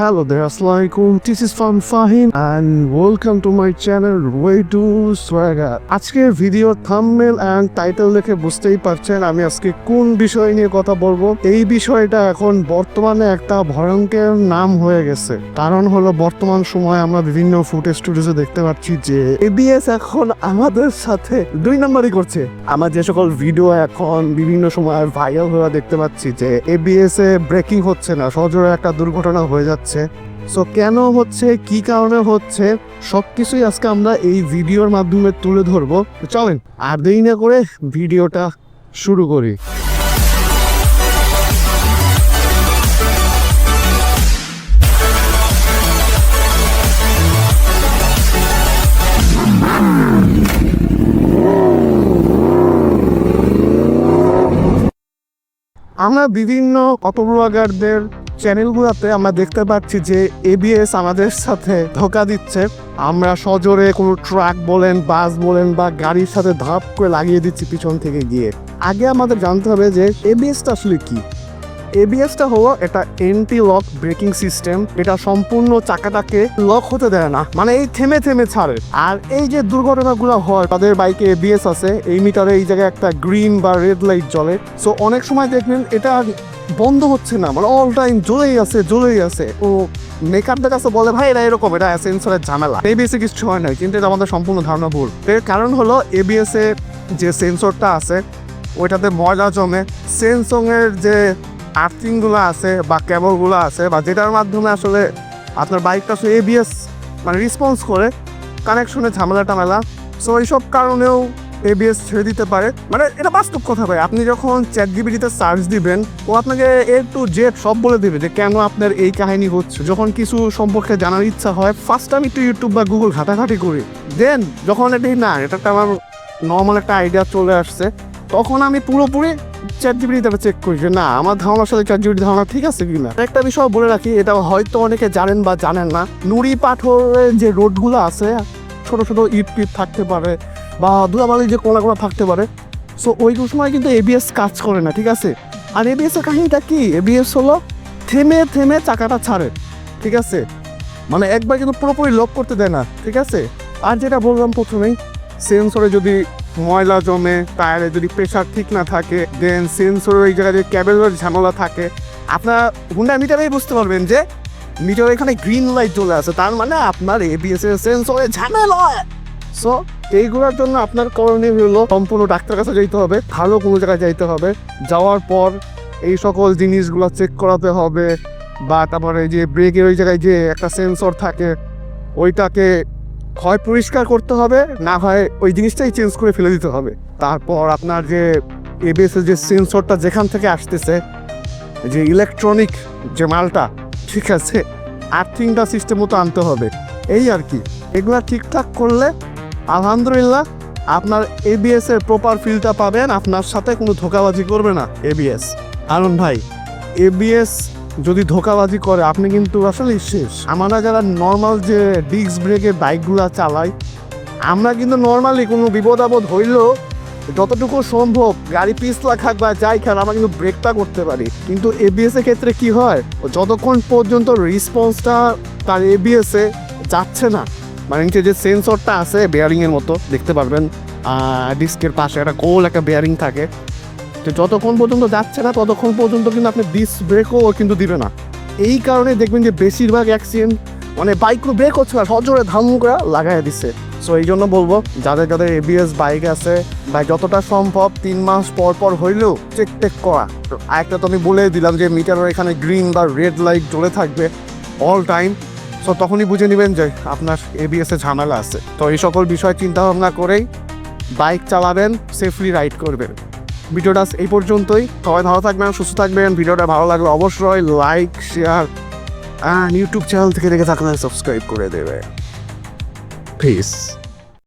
Hello there, Assalamualaikum. This is Fan Fahim and welcome to my channel Way to Swagger. আজকের video thumbnail and title দেখে বুঝতেই পারছেন আমি আজকে কোন বিষয় নিয়ে কথা বলব এই বিষয়টা এখন বর্তমানে একটা ভয়ঙ্কর নাম হয়ে গেছে কারণ হলো বর্তমান সময়ে আমরা বিভিন্ন ফুটেজ স্টুডিওতে দেখতে পাচ্ছি যে এবিএস এখন আমাদের সাথে দুই নাম্বারই করছে আমার যে সকল ভিডিও এখন বিভিন্ন সময় ভাইরাল হয়ে দেখতে পাচ্ছি যে এবিএস এ ব্রেকিং হচ্ছে না সজোরে একটা দুর্ঘটনা হয়ে যাচ্ছে সো কেন হচ্ছে, কি কারণে হচ্ছে সব কিছুই আজকে আমরা এই ভিডিওর মাধ্যমে তুলে ধরবো। চলেন, আর দেরি না করে ভিডিওটা শুরু করি। আমরা বিভিন্ন অটোব্লগারদের চ্যানেলগুলোতে আমরা দেখতে পাচ্ছি যে এবিএস আমাদের সাথে ধোকা দিচ্ছে। আমরা সজোরে কোনো ট্রাক বলেন, বাস বলেন বা গাড়ির সাথে ধাপ করে লাগিয়ে দিচ্ছি পিছন থেকে গিয়ে। আগে আমাদের জানতে হবে যে এবিএসটা আসলে কি? এবিএসটা হলো এটা এন্টি লক ব্রেকিং সিস্টেম এটা সম্পূর্ণ চাকাটাকে লক হতে দেয় না মানে এই থেমে থেমে ছাড়ে। আর এই যে দুর্ঘটনাগুলো হয়, তাদের বাইকে এবিএস আছে, এই মিটারে এই জায়গায় একটা গ্রিন বা রেড লাইট জ্বলে। সো অনেক সময় দেখবেন এটা বন্ধ হচ্ছে না মানে অল টাইম জ্বলেই আছে জ্বলেই আছে। ও মেকারদের কাছে বলে, ভাই, এটা এরকম, এটা সেন্সরের ঝামেলা। এবিএস এ কিছু হয় না কিন্তু এটা আমাদের সম্পূর্ণ ধারণা ভুল। এর কারণ হলো এবিএস যে সেন্সরটা আছে, ওইটাতে ময়লা জমে সেন্সংয়ের যে আর্থিংগুলো আছে বা কেবলগুলো আছে বা যেটার মাধ্যমে আসলে আপনার বাইকটা আসলে এবিএস মানে রেসপন্স করে কানেকশনে ঝামেলা টামেলা সো এইসব কারণেও এবিএস ছেড়ে দিতে পারে। মানে এটা বাস্তব কথা ভাই, আপনি যখন চ্যাট জিবিটিতে সার্চ দিবেন, ও আপনাকে এ টু জেড সব বলে দেবে যে কেন আপনার এই কাহিনী হচ্ছে। যখন কিছু সম্পর্কে জানার ইচ্ছা হয় ফার্স্ট আমি একটু ইউটিউব বা গুগল ঘাটাঘাটি করি। দেন যখন এটাই না, এটা একটা আমার নর্মাল একটা আইডিয়া চলে আসছে। তখন আমি পুরোপুরি চ্যাট তারপর চেক করি যে, না, আমার ধারণার সাথে চ্যাট ধারণা ঠিক আছে কি না একটা বিষয় বলে রাখি, এটা হয়তো অনেকে জানেন বা জানেন না। নুড়ি পাথরের যে রোডগুলো আছে, ছোট ছোট ইট পিট থাকতে পারে বা ধুলাবালি যে কোলা কোলা থাকতে পারে সো ওই সময় কিন্তু এবিএস কাজ করে না, ঠিক আছে? আর এবিএস এর কাহিনীটা কি? এবিএস হলো থেমে থেমে চাকাটা ছাড়ে, ঠিক আছে? মানে একবার কিন্তু পুরোপুরি লক করতে দেয় না, ঠিক আছে? আর যেটা বললাম প্রথমেই সেন্সরে যদি ময়লা জমে, টায়ারে যদি প্রেশার ঠিক না থাকে দেন সেন্সর ওই জায়গায় যে ক্যাবেলের ঝামেলা থাকে, আপনার হুন্ডা মিটারেই বুঝতে পারবেন যে মিটার এখানে গ্রিন লাইট চলে আসে। তার মানে আপনার এবিএস এর সেন্সরে ঝামেলা। সো এইগুলোর জন্য আপনার করণীয় হলো সম্পূর্ণ ডাক্তার কাছে যেতে হবে, ভালো কোনো জায়গায় যাইতে হবে। যাওয়ার পর এই সকল জিনিসগুলো চেক করাতে হবে, বা তারপরে যে ব্রেকের ওই জায়গায় যে একটা সেন্সর থাকে, ওইটাকে হয় পরিষ্কার করতে হবে, না হয় ওই জিনিসটাই চেঞ্জ করে ফেলে দিতে হবে। তারপর আপনার যে এবিএস এর যে সেন্সরটা যেখান থেকে আসতেছে, যে ইলেকট্রনিক যে মালটা, ঠিক আছে? আর্থিংটা সিস্টেম মতো আনতে হবে। এই আর কি। এগুলা ঠিকঠাক করলে, আলহামদুলিল্লাহ, আপনার এবিএস এর প্রপার ফিলটা পাবেন, আপনার সাথে কোনো ধোকাবাজি করবে না এবিএস আনন্দ ভাই এবিএস যদি ধোকাবাজি করে, আপনি কিন্তু আসলে শেষ। আমরা যারা নর্মাল যে ডিস্ক ব্রেকের বাইকগুলো চালাই, আমরা কিন্তু নর্মালি কোনো বিপদ আপদ হইলেও যতটুকু সম্ভব গাড়ি পিছলা খাক বা যাই খান আমরা কিন্তু ব্রেকটা করতে পারি। কিন্তু এবিএস এর ক্ষেত্রে কি হয়? যতক্ষণ পর্যন্ত রিসপন্সটা তার এবিএস এ যাচ্ছে না মানে নিচে যে সেন্সরটা আছে বেয়ারিং এর মতো, দেখতে পারবেন ডিস্কের পাশে একটা গোল একটা বেয়ারিং থাকে তো যতক্ষণ পর্যন্ত যাচ্ছে না, ততক্ষণ পর্যন্ত কিন্তু আপনি ডিস্ক ব্রেকও কিন্তু দিবে না। এই কারণে দেখবেন যে বেশিরভাগ অ্যাক্সিডেন্ট মানে বাইকগুলো ব্রেক হচ্ছে না সজোরে ধাম করে লাগাই দিচ্ছে। সো এই জন্য বলব, যাদের যাদের এবিএস বাইক আছে, বা যতটা সম্ভব তিন মাস পর পর হইলেও চেক টেক করা। আরেকটা তো আমি বলে দিলাম যে মিটারের এখানে গ্রিন বা রেড লাইট জ্বলে থাকবে অল টাইম সো তখনই বুঝে নেবেন যে আপনার এবিএস ঝামেলা আছে। তো, এই সকল বিষয় চিন্তা ভাবনা করেই বাইক চালাবেন সেফলি রাইড করবেন। ভিডিওটা এই পর্যন্তই। সবাই ভালো থাকবেন, সুস্থ থাকবেন। ভিডিওটা ভালো লাগলে অবশ্যই like share and YouTube channel থেকে দেখে থাকলে সাবস্ক্রাইব করে দেবে। প্লিজ